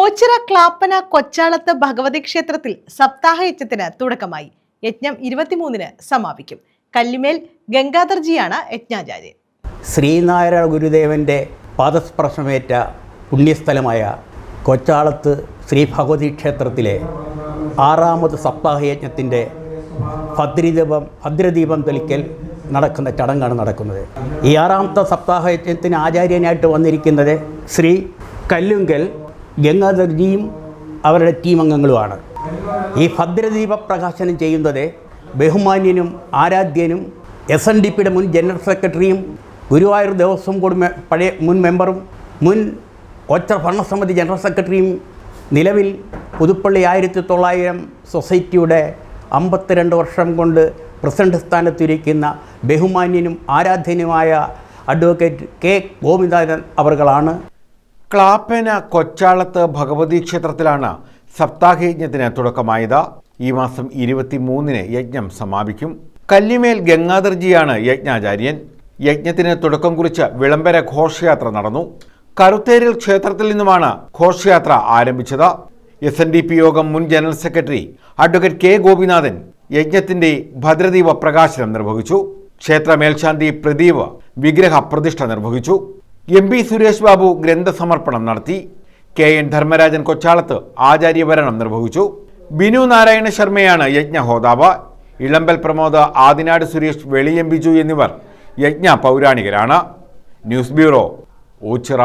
ഓച്ചിറ ക്ലാപ്പന കൊച്ചാളത്ത് ഭഗവതി ക്ഷേത്രത്തിൽ സപ്താഹ യജ്ഞത്തിന് തുടക്കമായി. യജ്ഞം ഇരുപത്തിമൂന്നിന് സമാപിക്കും. കല്ലിമേൽ ഗംഗാധർജിയാണ് യജ്ഞാചാര്യൻ. ശ്രീനാരായണ ഗുരുദേവന്റെ പാദസ്പർശമേറ്റ പുണ്യസ്ഥലമായ കൊച്ചാളത്ത് ശ്രീ ഭഗവതി ക്ഷേത്രത്തിലെ ആറാമത് സപ്താഹ യജ്ഞത്തിന്റെ ഭദ്രദീപം ഭദ്രദീപം തെളിക്കൽ നടക്കുന്ന ചടങ്ങാണ് നടക്കുന്നത്. ഈ ആറാമത്തെ സപ്താഹ യജ്ഞത്തിന് ആചാര്യനായിട്ട് വന്നിരിക്കുന്നത് ശ്രീ കല്ലുങ്കൽ ഗംഗാധർജിയും അവരുടെ ടീം അംഗങ്ങളുമാണ്. ഈ ഭദ്രദീപ പ്രകാശനം ചെയ്യുന്നത് ബഹുമാന്യനും ആരാധ്യനും എസ് എൻ ഡി പിയുടെ മുൻ ജനറൽ സെക്രട്ടറിയും ഗുരുവായൂർ ദേവസ്വം ബോർഡ് പഴയ മുൻ മെമ്പറും മുൻ ഒറ്റ ഭരണസമിതി ജനറൽ സെക്രട്ടറിയും നിലവിൽ പുതുപ്പള്ളി ആയിരത്തി തൊള്ളായിരം സൊസൈറ്റിയുടെ അമ്പത്തിരണ്ട് വർഷം കൊണ്ട് പ്രസിഡന്റ് സ്ഥാനത്തിരിക്കുന്ന ബഹുമാന്യനും ആരാധ്യനുമായ അഡ്വക്കേറ്റ് കെ ഗോവിന്ദൻ അവർകളാണ്. ക്ലാപ്പന കൊച്ചാളത്ത് ഭഗവതി ക്ഷേത്രത്തിലാണ് സപ്താഹയജ്ഞത്തിന് തുടക്കമായത്. ഈ മാസം ഇരുപത്തിമൂന്നിന് യജ്ഞം സമാപിക്കും. കല്ലിമേൽ ഗംഗാധർജിയാണ് യജ്ഞാചാര്യൻ. യജ്ഞത്തിന് തുടക്കം കുറിച്ച് വിളംബര ഘോഷയാത്ര നടന്നു. കറുത്തേരിൽ ക്ഷേത്രത്തിൽ നിന്നുമാണ് ഘോഷയാത്ര ആരംഭിച്ചത്. എസ് എൻ ഡി പി യോഗം മുൻ general secretary advocate K Gopinathan യജ്ഞത്തിന്റെ ഭദ്രദീപ പ്രകാശനം നിർവഹിച്ചു. ക്ഷേത്ര മേൽശാന്തി പ്രദീപ് വിഗ്രഹ പ്രതിഷ്ഠ നിർവഹിച്ചു. എം പി സുരേഷ് ബാബു ഗ്രന്ഥസമർപ്പണം നടത്തി. കെ എൻ ധർമ്മരാജൻ കൊച്ചാളത്ത് ആചാര്യഭരണം നിർവഹിച്ചു. ബിനു നാരായണ ശർമ്മയാണ് യജ്ഞ ഹോതാവ് ഇളമ്പൽ പ്രമോദ് ആദിനാട് സുരേഷ് വെളിയം ബിജു എന്നിവർ യജ്ഞ പൗരാണികരാണ്. News bureau Oachira.